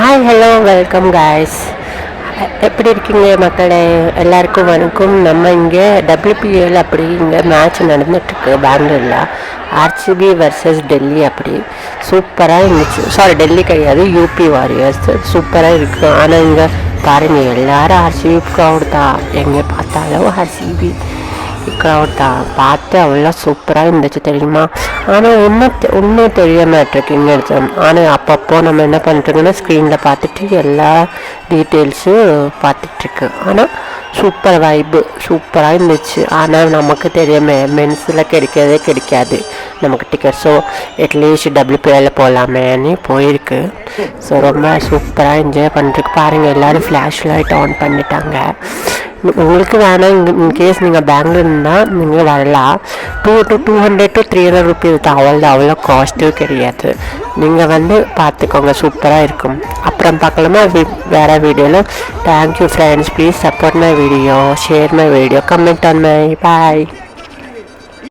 Hi hello welcome guys எப்படி இருக்கீங்க மக்களே? எல்லாருக்கும் வணக்கம். நம்ம இங்கே டபிள்யூபிஎல் அப்படி இங்கே மேட்ச் நடந்துட்டுருக்கு பெங்களூரில் ஆர்சிபி வர்சஸ் டெல்லி அப்படி. சூப்பராக இருந்துச்சு. சாரி டெல்லி கிடையாது யூபி வாரியர்ஸ் சூப்பராக இருக்கு. ஆனால் இங்கே பாருங்கள் எல்லாரும் ஆர்சிபி க்ரௌட் தான். எங்கே பார்த்தாலும் ஆர்சிபி க்ரௌட் தான் பார்த்து அவ்வளோ சூப்பராக இருந்துச்சு தெரியுமா? ஆனால் ஒன்றும் ஒன்றும் தெரிய மாட்டிருக்கு இங்கே எடுத்து ஆனால் அப்பப்போ நம்ம என்ன பண்ணிட்டுருக்கோன்னா ஸ்க்ரீனில் பார்த்துட்டு எல்லா டீட்டெயில்ஸும் பார்த்துட்ருக்கு ஆனால் சூப்பர் வைப்பு சூப்பராக இருந்துச்சு. ஆனால் நமக்கு தெரியாம மென்ஸில் கிடைக்கிறதே கிடைக்காது நமக்கு ticket so at least WPL போகலாமேன்னு போயிருக்கு. ஸோ ரொம்ப சூப்பராக என்ஜாய் பண்ணிருக்கு பாருங்கள் எல்லோரும் ஃப்ளாஷ் லைட் ஆன் பண்ணிட்டாங்க. உங்களுக்கு வேணாம் இங்கே இன்கேஸ் நீங்கள் பெங்களூர்னா நீங்கள் வரலாம் two to two hundred to three hundred rupees தான் அவ்வளோ அவ்வளோ காஸ்ட்டும் கிடையாது நீங்கள் வந்து பார்த்துக்கோங்க சூப்பராக இருக்கும் அப்புறம் பார்க்கலாமா வி வேறு வீடியோவில் thank you friends please support my video share my video comment on my bye